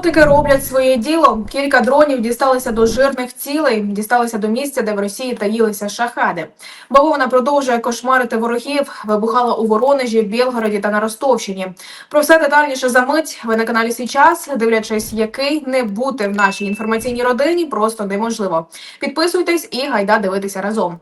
Безпілотники роблять своє діло. Кілька дронів дісталися до жирних цілей, дісталися до місця, де в Росії таїлися шахади. Бавовна продовжує кошмарити ворогів, вибухала у Воронежі, Білгороді та на Ростовщині. Про все детальніше за мить. Ви на каналі «Свій час», дивлячись, який не бути в нашій інформаційній родині, просто неможливо. Підписуйтесь і гайда дивитися разом.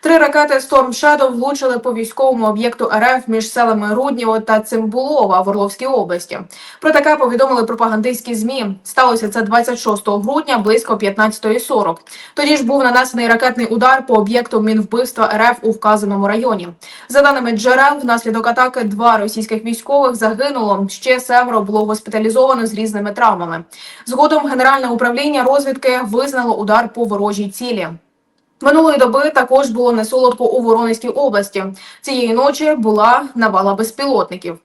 Три ракети Storm Shadow влучили по військовому об'єкту РФ між селами Рудніво та Цимбулова в Орловській області. Про таке повідомили пропагандистські змі. Сталося це 26 грудня близько 15.40. Тоді ж був нанесений ракетний удар по об'єкту мінвбивства РФ у вказаному районі. За даними джерел, внаслідок атаки два російських військових загинуло. Ще семеро було госпіталізовано з різними травмами. Згодом Генеральне управління розвідки визнало удар по ворожій цілі. Минулої доби також було несолодко у Воронезькій області. Цієї ночі була навала безпілотників.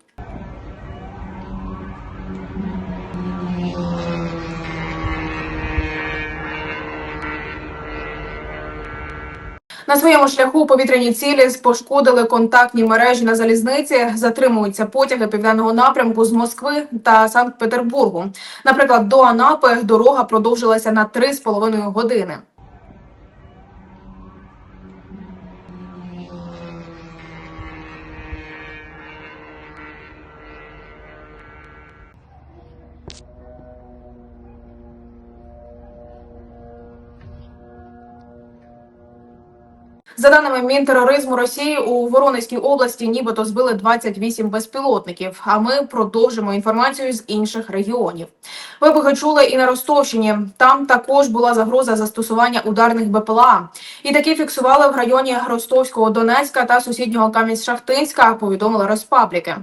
На своєму шляху повітряні цілі пошкодили контактні мережі на залізниці. Затримуються потяги південного напрямку з Москви та Санкт-Петербургу. Наприклад, до Анапи дорога продовжилася на 3,5 години. За даними Мінтероризму Росії, у Воронезькій області нібито збили 28 безпілотників. А ми продовжимо інформацію з інших регіонів. Вибухи чули і на Ростовщині. Там також була загроза застосування ударних БПЛА. І такі фіксували в районі Ростовського Донецька та сусіднього Кам'янськ-Шахтинська. Повідомили Розпабліки.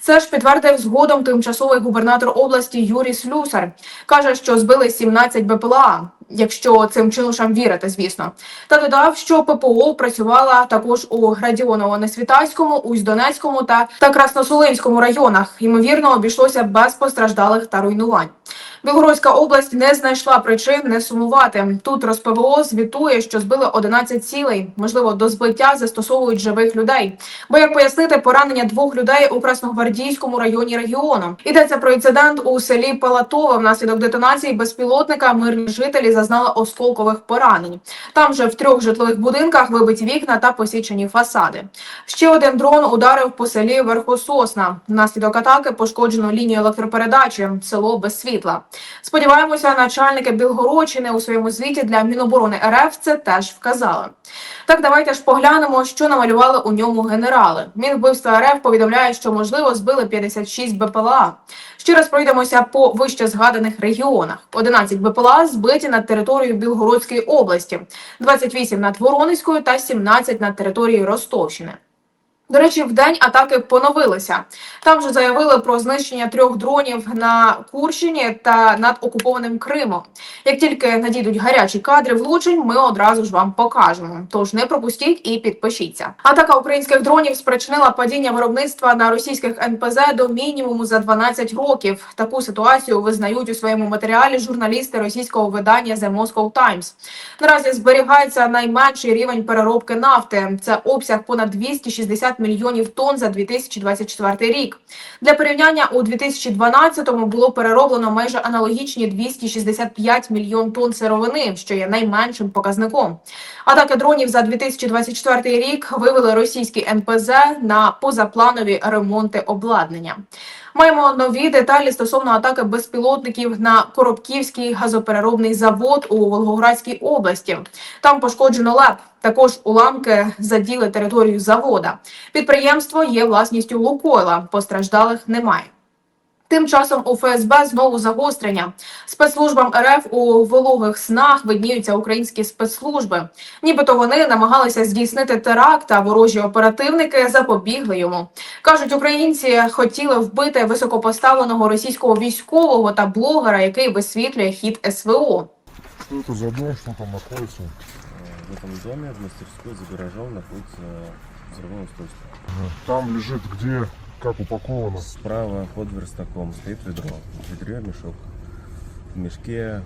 Це ж підтвердив згодом тимчасовий губернатор області Юрій Слюсар. каже, що збили 17 БПЛА. Якщо цим чинушам вірити, звісно, та додав, що ППО працювала також у Градіоново несвітаському Усть-Донецькому та, та Красносулинському районах. Ймовірно, обійшлося без постраждалих та руйнувань. Білгородська область не знайшла причин не сумувати. Тут РосПВО звітує, що збили 11 цілей. Можливо, до збиття застосовують живих людей. Бо як пояснити поранення двох людей у Красногвардійському районі регіону? Йдеться про інцидент у селі Палатове. Внаслідок детонації безпілотника мирні жителі зазнали осколкових поранень. Там же в трьох житлових будинках вибиті вікна та посічені фасади. Ще один дрон ударив по селі Верхососна. Внаслідок атаки пошкоджено лінію електропередачі, село без світла. Сподіваємося, начальники Білгородщини у своєму звіті для Міноборони РФ це теж вказали. Так, давайте ж поглянемо, що намалювали у ньому генерали. Мінвбивства РФ повідомляє, що можливо збили 56 БПЛА. Ще раз пройдемося по вище згаданих регіонах. 11 БПЛА збиті над територією Білгородської області, 28 над Воронезькою та 17 над територією Ростовщини. До речі, в день атаки поновилися. Там же заявили про знищення трьох дронів на Курщині та над окупованим Кримом. Як тільки надійдуть гарячі кадри влучень, ми одразу ж вам покажемо. Тож не пропустіть і підпишіться. Атака українських дронів спричинила падіння виробництва на російських НПЗ до мінімуму за 12 років. Таку ситуацію визнають у своєму матеріалі журналісти російського видання The Moscow Times. Наразі зберігається найменший рівень переробки нафти. Це обсяг понад 260 мільйонів тонн за 2024 рік. Для порівняння у 2012-му було перероблено майже аналогічні 265 мільйон тонн сировини, що є найменшим показником. Атаки дронів за 2024 рік вивели російські НПЗ на позапланові ремонти обладнання. Маємо нові деталі стосовно атаки безпілотників на Коробківський газопереробний завод у Волгоградській області. Там пошкоджено ЛЕП. Також уламки заділи територію завода. Підприємство є власністю Лукойла. Постраждалих немає. Тим часом у ФСБ знову загострення. Спецслужбам РФ у вологих снах видніються українські спецслужби. Нібито вони намагалися здійснити теракт, а ворожі оперативники запобігли йому. Кажуть, українці хотіли вбити високопоставленого російського військового та блогера, який висвітлює хід СВО. Что это за дом, что там находится? В этом доме, в мастерской за гаражом находится взрывное устройство. Там лежит где, как упаковано. Справа под верстаком стоит ведро. В ведре мешок. В мешке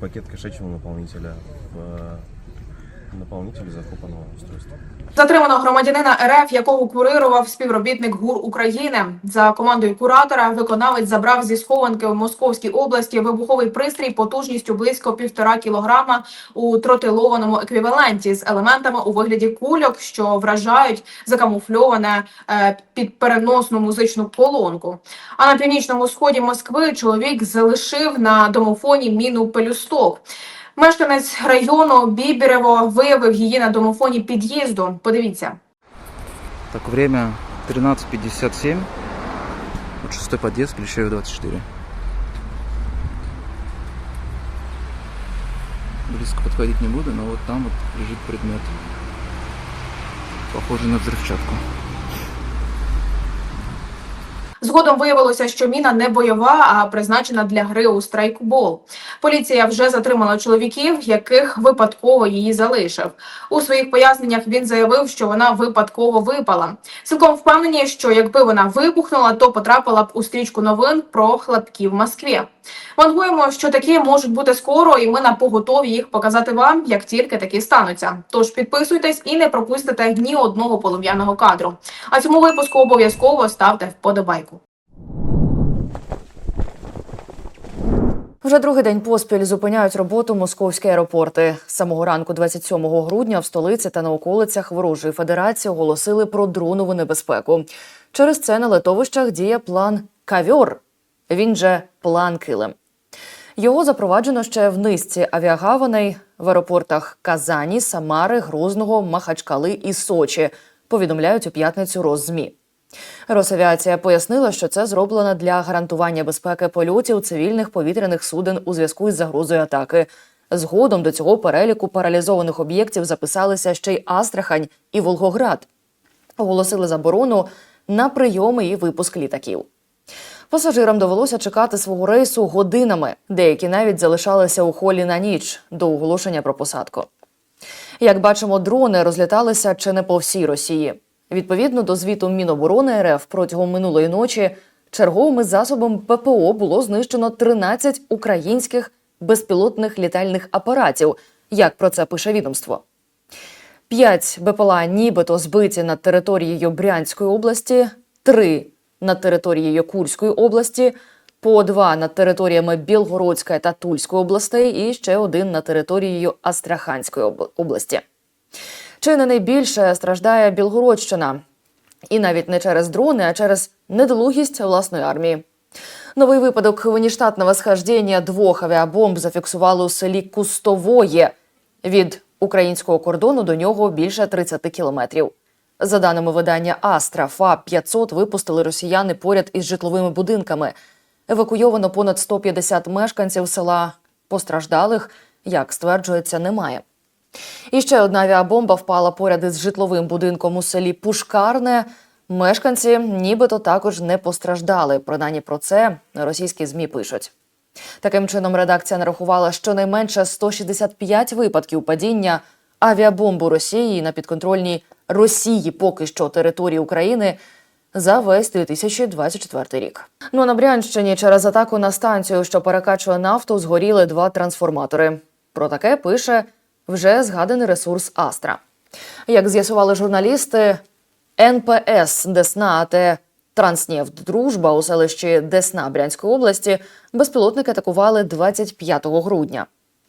пакет кошачьего наполнителя. В наполнитель закопанного устройства. Затримано громадянина РФ, якого курирував співробітник ГУР України. За командою куратора виконавець забрав зі схованки у Московській області вибуховий пристрій потужністю близько півтора кілограма у тротилованому еквіваленті з елементами у вигляді кульок, що вражають закамуфльоване е, під переносну музичну колонку. А на північному сході Москви чоловік залишив на домофоні міну пелюсток. Мешканець району Бібірево виявив її на домофоні під'їзду. Подивіться. Так, время 13.57. Вот шестой подъезд, Плещеев 24. Близко подходить не буду, но вот там вот лежит предмет. Похожий на взрывчатку. Згодом виявилося, що міна не бойова, а призначена для гри у страйкбол. Поліція вже затримала чоловіків, яких випадково її залишив. У своїх поясненнях він заявив, що вона випадково випала. Цілком впевнені, що якби вона вибухнула, то потрапила б у стрічку новин про хлопки в Москві. Вангуємо, що такі можуть бути скоро, і ми на поготові їх показати вам, як тільки такі стануться. Тож підписуйтесь і не пропустите ні одного полум'яного кадру. А цьому випуску обов'язково ставте вподобайку. Вже другий день поспіль зупиняють роботу московські аеропорти. З самого ранку, 27 грудня, в столиці та на околицях ворожої федерації оголосили про дронову небезпеку. Через це на литовищах діє план Кавьор. Він же план Килим. Його запроваджено ще в низці авіагаваней в аеропортах Казані, Самари, Грозного, Махачкали і Сочі. Повідомляють у п'ятницю Роззмі. Росавіація пояснила, що це зроблено для гарантування безпеки польотів цивільних повітряних суден у зв'язку із загрозою атаки. Згодом до цього переліку паралізованих об'єктів записалися ще й Астрахань і Волгоград. Оголосили заборону на прийоми і випуск літаків. Пасажирам довелося чекати свого рейсу годинами. Деякі навіть залишалися у холі на ніч до оголошення про посадку. Як бачимо, дрони розліталися чи не по всій Росії. Відповідно до звіту Міноборони РФ протягом минулої ночі черговими засобами ППО було знищено 13 українських безпілотних літальних апаратів. Як про це пише відомство. П'ять БПЛА нібито збиті над територією Брянської області, три над територією Курської області, по два над територіями Білгородської та Тульської областей і ще один над територією Астраханської області. Чи не найбільше страждає Білгородщина? І навіть не через дрони, а через недолугість власної армії. Новий випадок виніштатного схождення двох авіабомб зафіксували у селі Кустовоє. Від українського кордону до нього більше 30 кілометрів. За даними видання Астра, ФАП 500 випустили росіяни поряд із житловими будинками. Евакуйовано понад 150 мешканців села. Постраждалих, як стверджується, немає. І ще одна авіабомба впала поряд із житловим будинком у селі Пушкарне. Мешканці нібито також не постраждали. Принаймні про це російські змі пишуть. Таким чином, редакція нарахувала щонайменше 165 випадків падіння авіабомб у Росії на підконтрольній Росії поки що території України за весь 2024 рік. Ну а на Брянщині через атаку на станцію, що перекачує нафту, згоріли два трансформатори. Про таке пише вже згаданий ресурс Астра. Як з'ясували журналісти, НПС Десна АТ Транснефть Дружба у селищі Десна Брянської області безпілотники атакували 25 грудня.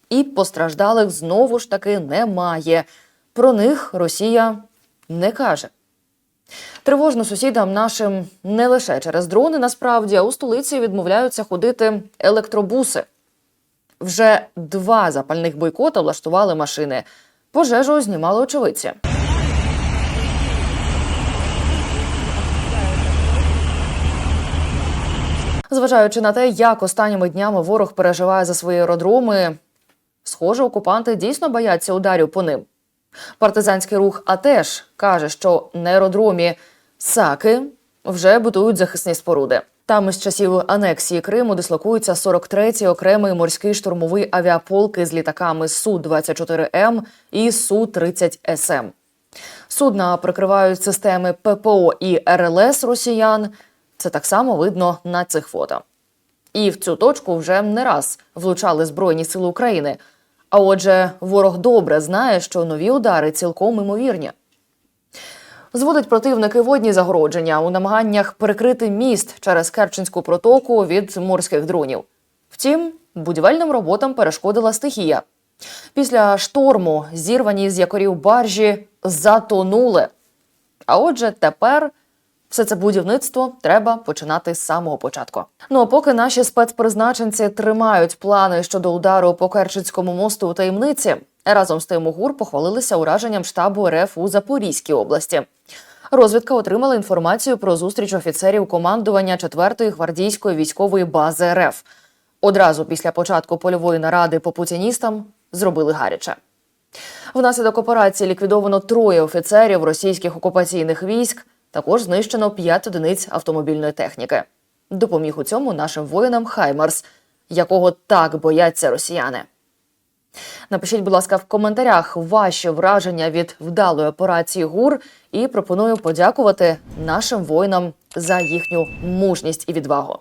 І постраждалих знову ж таки немає. Про них Росія не каже. Тривожно сусідам нашим не лише через дрони, насправді, а у столиці відмовляються ходити електробуси. Вже два запальних бойкота влаштували машини. Пожежу знімали очевидці. Зважаючи на те, як останніми днями ворог переживає за свої аеродроми, схоже, окупанти дійсно бояться ударів по ним. Партизанський рух АТЕШ каже, що на аеродромі Саки вже будують захисні споруди. Там із часів анексії Криму дислокується 43-й окремий морський штурмовий авіаполк із літаками Су-24М і Су-30СМ. Судна прикривають системи ППО і РЛС росіян. Це так само видно на цих фото. І в цю точку вже не раз влучали Збройні сили України. А отже, ворог добре знає, що нові удари цілком імовірні. Зводить противники водні загородження у намаганнях перекрити міст через Керченську протоку від морських дронів. Втім, будівельним роботам перешкодила стихія. Після шторму зірвані з якорів баржі затонули. А отже, тепер все це будівництво треба починати з самого початку. Ну а поки наші спецпризначенці тримають плани щодо удару по Керченському мосту у таємниці, разом з тим у похвалилися ураженням штабу РФ у Запорізькій області. Розвідка отримала інформацію про зустріч офіцерів командування 4-ї гвардійської військової бази РФ. Одразу після початку польової наради по путіністам зробили гаряче. Внаслідок операції ліквідовано троє офіцерів російських окупаційних військ. Також знищено п'ять одиниць автомобільної техніки. Допоміг у цьому нашим воїнам Хаймарс, якого так бояться росіяни. Напишіть, будь ласка, в коментарях ваші враження від вдалої операції ГУР і пропоную подякувати нашим воїнам за їхню мужність і відвагу.